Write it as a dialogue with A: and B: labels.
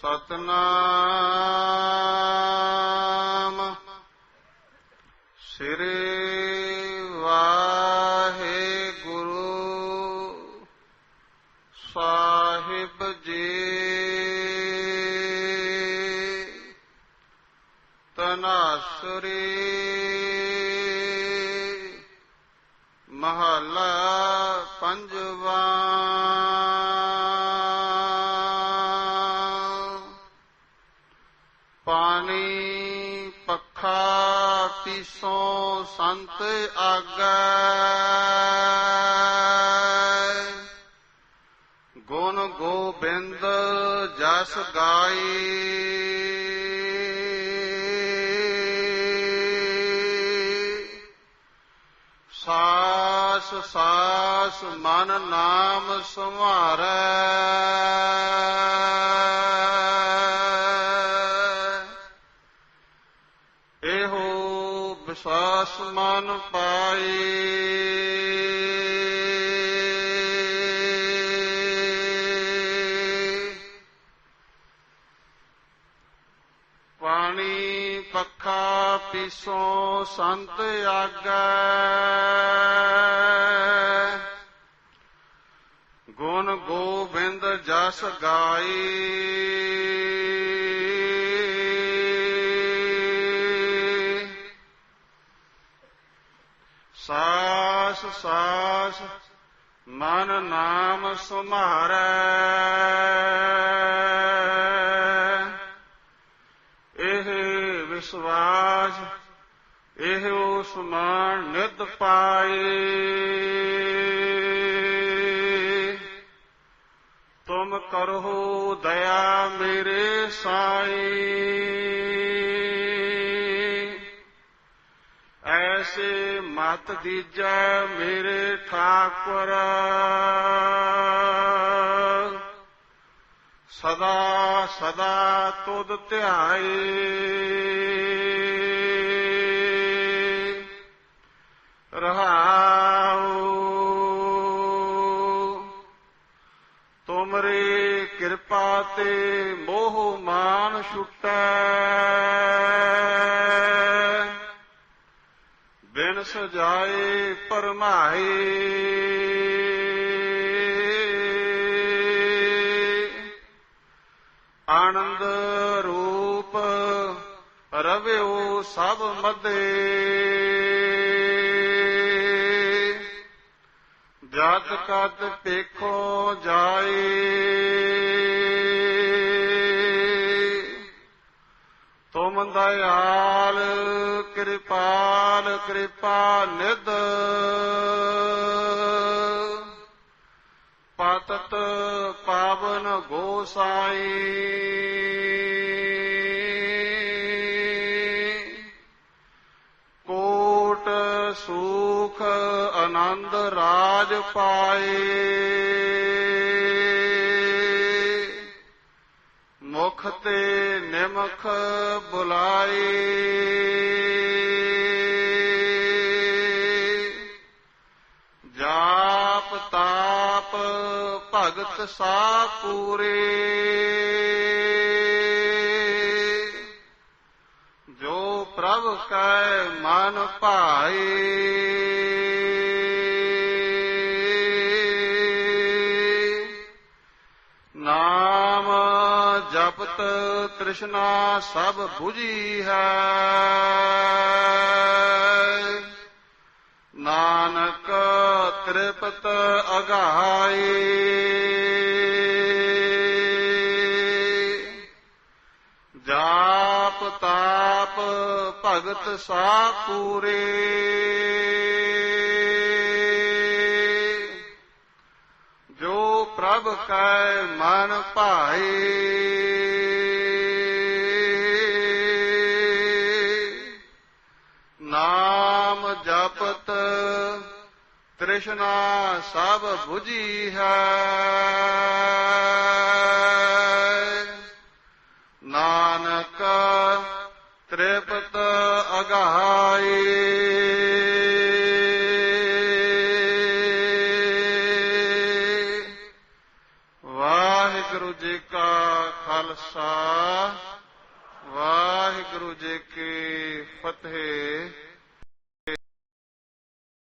A: ਸਤਨਾਮ। ਸ੍ਰੀ ਵਾਹਿਗੁਰੂ ਸਾਹਿਬ ਜੀ। ਤਨਾਸਰੀ ਮਹਲਾ ਪੰਜਵਾ। ਪਾਣੀ ਪੱਖਾ ਪੀਸੋਂ ਸੰਤ ਆਗੈ। ਗੁਣ ਗੋਬਿੰਦ ਜਸ ਗਾਈ। ਸਾਸ ਸਾਸ ਮਨ ਨਾਮ ਸੰਭਾਰੈ ਵਿਸ਼ਵਾਸ ਮਨ ਪਾਈ। ਪਾਣੀ ਪੱਖਾ ਪੀਸੋਂ ਸੰਤ ਆਗੈ। ਗੁਣ ਗੋਬਿੰਦ ਜਸ ਗਾਈ। ਸਾਸ ਸਾਸ ਮਨ ਨਾਮ ਸੁਮਾਰੈ। ਇਹ ਵਿਸ਼ਵਾਸ, ਇਹ ਉਸਮਾਨ ਨਿਤ ਪਾਏ। ਤੁਮ ਕਰੋ ਦਇਆ ਮੇਰੇ ਸਾਈ ਐਸੇ ਮਤ ਦੀਜੈ ਮੇਰੇ ਠਾਕੁਰ। ਸਦਾ ਸਦਾ ਤੁਧ ਧਿਆਏ। ਰਹਾਉ। ਤੁਮਰੀ ਕਿਰਪਾ ਤੇ ਮੋਹ ਮਾਨ ਛੁਟੈ। ਬਿਨ ਸਜਾਏ ਪਰਮਾਏ। ਆਨੰਦ ਰੂਪ ਰਵਿਓ ਸਭ ਮਦੇ। ਜਦ ਕਦ ਪੇਖੋ ਜਾਏ। ਤੁਮ ਦਇਆਲ ਕਿਰਪਾਲ ਕਿਰਪਾ ਨਿਧ। ਪਤਤ ਪਾਵਨ ਗੋਸਾਈ। ਕੋਟ ਸੁਖ ਆਨੰਦ ਰਾਜ ਪਾਏ। ਮੁਖ ਤੇ ਨਿਮਖ ਬੁਲਾਏ। ਜਾਪ ਤਾਪ ਭਗਤ ਸਾ ਪੂਰੇ। ਜੋ ਪ੍ਰਭ ਕੈ ਮਨ ਭਾਈ ਤ੍ਰਿਸ਼ਨਾ ਸਭ 부ਜੀ ਹੈ। ਨਾਨਕ ਤ੍ਰਿਪਤ ਅਗਾਏ ਜਾਪ ਤਾਪ ਭਗਤ ਸਾ ਪੂਰੇ ਜੋ ਪ੍ਰਭ ਕੈ ਮਨ ਭਾਈ। ਤ੍ਰਿਸ਼ਨਾ ਸਭ 부ਜੀ ਹੈ। ਨਾਨਕ ਤ੍ਰਿਪਤ ਅਗਾਈ। ਵਾਹਿਗੁਰੂ ਜੀ ਕਾ ਖਾਲਸਾ, ਵਾਹਿਗੁਰੂ ਜੀ ਕੀ ਫਤਿਹ।